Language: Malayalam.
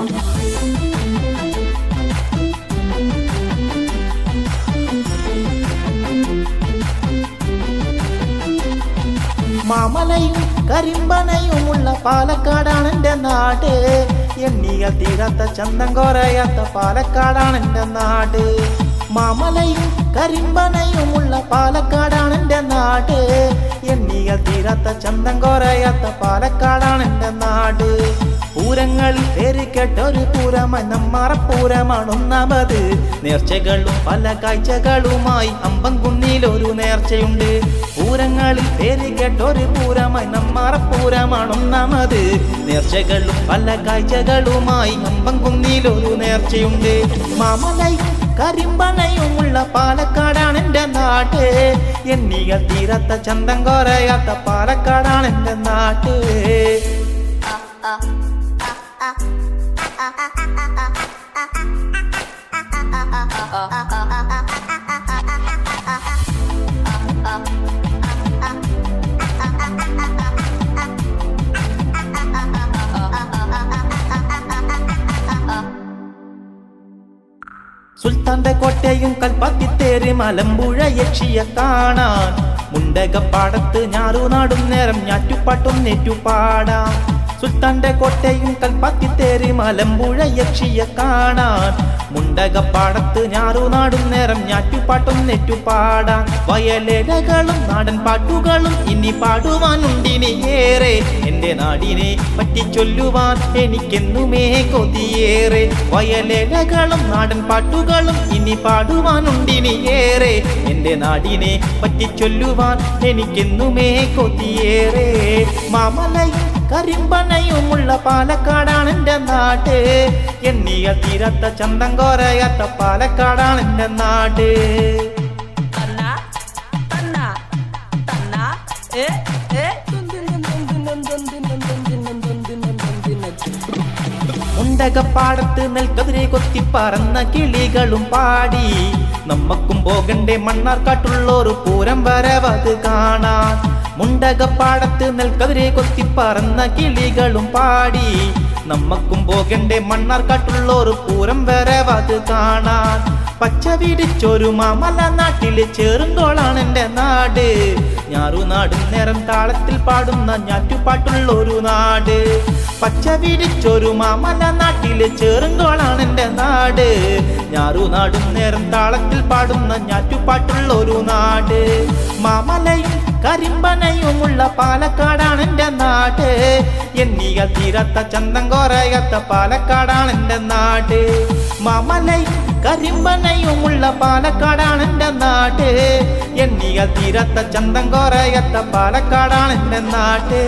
മാമലയും കരിമ്പനയുമുള്ള പാലക്കാടാണ് എന്റെ നാട്. എണ്ണിയ തീരാത്ത ചന്തം കോരയാത്ത പാലക്കാടാണ് എന്റെ നാട്. മാമലയും കരിമ്പനയുമുള്ള പാലക്കാടാണ് എന്റെ നാട്. എണ്ണിയ തീരാത്ത ചന്തം കോരയാത്ത പാലക്കാടാണ് എന്റെ നാട്. പൂരങ്ങളിൽ പേരുകെട്ടൊരു കേട്ടൊരു പൂരമായി നമ്മറപ്പൂരമാണ് ഒന്നാമത് നേർച്ചകളും പല കാഴ്ചകളുമായി അമ്പംകുന്നിൽ ഒരു നേർച്ചയുണ്ട്. പൂരങ്ങളിൽ പേരുകെട്ടൊരു കേട്ടൊരു പൂരമായി നമ്മറപ്പൂരമാണ് ഒന്നാമത് നേർച്ചകളും പല കാഴ്ചകളുമായി അമ്പംകുന്നിൽ ഒരു നേർച്ചയുണ്ട്. മാമലൈ കരിമ്പണയുമുള്ള പാലക്കാടാണ് എന്റെ നാട്. എണ്ണിയ തീരത്ത ചന്തം കുറയാത്ത പാലക്കാടാണ് എന്റെ നാട്. സുൽത്താന്റെ കോട്ടയും കൽപ്പാത്തിത്തേറി മലമ്പുഴ യക്ഷിയെ കാണാൻ. മുണ്ടകപ്പാടത്ത് ഞാറുനാടും നേരം ഞാറ്റുപാട്ടും നെറ്റുപാടാം. സുൽത്താന്റെ കോട്ടയും കൽപ്പാത്തിത്തേറി മലമ്പുഴ യക്ഷിയെ കാണാൻ. മുണ്ടകപ്പാടത്ത് ഞാറുനാടും നേരം ഞാറ്റുപാട്ടും നെറ്റുപാടാൻ. വയലേലകളും നാടൻ പാട്ടുകളും ഇനി പാടുവാനുണ്ടിനി ഏറെ. എന്റെ നാടിനെ പറ്റിച്ചൊല്ലുവാൻ എനിക്കെന്നുമേ കൊതിയേറെ. വയലേലകളും നാടൻ പാട്ടുകളും ഇനി പാടുവാനുണ്ടിനി ഏറെ. എന്റെ നാടിനെ പറ്റിച്ചൊല്ലുവാൻ എനിക്കെന്നുമേ കൊതിയേറെ. മാമലയും കരിമ്പനയുമുള്ള പാലക്കാടാണ് എന്റെ നാട്. എണ്ണിയ തീരത്ത ചന്തം കോരയാത്ത പാലക്കാടാണ് എന്റെ നാട്. മുണ്ടകപ്പാടത്ത് നെൽക്കതിരെ കൊത്തി പറന്ന കിളികളും പാടി. നമ്മക്കും പോകണ്ടേ മണ്ണാർക്കാട്ടുള്ളൊരു പൂരം വരവത് കാണാൻ. മുണ്ടകപ്പാടത്ത് നെൽക്കതിരെ കൊത്തി പറന്ന കിളികളും പാടി. നമ്മക്കും പോകണ്ടേ മണ്ണാർക്കാട്ടുള്ളൊരു പൂരം വരെ വത് കാണാൻ. പച്ച വിരിച്ചൊരു മാമല നാട്ടിൽ ചേറുന്തോളാണ് എന്റെ നാട്. ഞാറുനാടും നേരം താളത്തിൽ പാടുന്ന ഞാറ്റുപാട്ടുള്ളൊരു നാട്. പച്ച വിരിച്ചൊരു മാമല നാട്ടിൽ ചേറുന്തോളാണ് എന്റെ നാട്. ഞാറുനാടും നേരം താളത്തിൽ പാടുന്ന ഞാറ്റുപാട്ടുള്ളൊരു നാട്. മാമലയും കരിമ്പനയുമുള്ള പാലക്കാടാണ് എന്റെ നാട്. എണ്ണിയ തീരത്ത ചന്തം കോറയത്ത പാലക്കാടാണ് എന്റെ നാട്. മാമലൈ കരിമ്പനയുമുള്ള പാലക്കാടാണ് എന്റെ നാട്. എണ്ണിയ തീരത്ത ചന്തം കോറയത്ത പാലക്കാടാണ് എന്റെ നാട്.